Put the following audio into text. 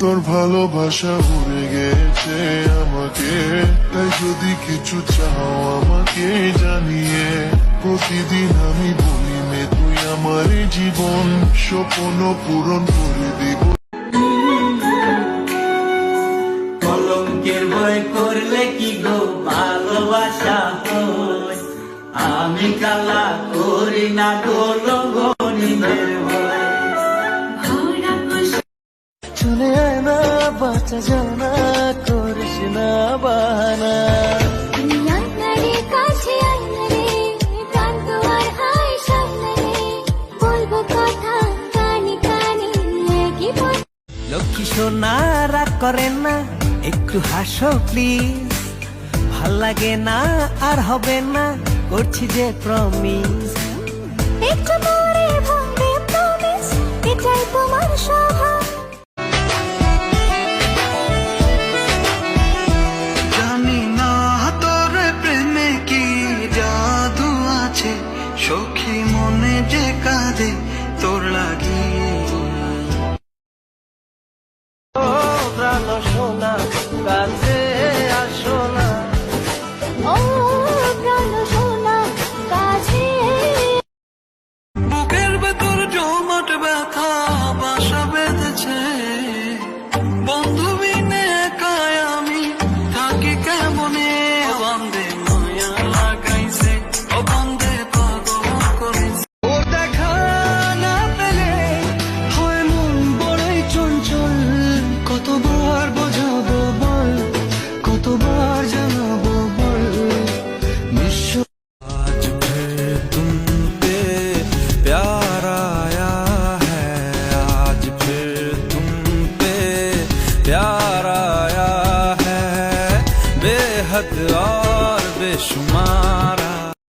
তোর ভালোবাসা উড়ে গেছে আমাকে। তাই যদি কিছু চাও আমাকে জানিয়ে, প্রতিদিন আমি বলি মে তুই আমার জীবন, স্বপ্ন পূরণ করে দিব। কি গো আমি কালা করি না গো একই পথ লক্ষ্মী সোনা রাগ করেন না একটু হাসো প্লিজ ভালো লাগে না আর হবে না করছি যে প্রমিস একটু সখী মনে যে কাঁদে তোর লাগিয়ে प्यार आया है बेहद और बेशुमार।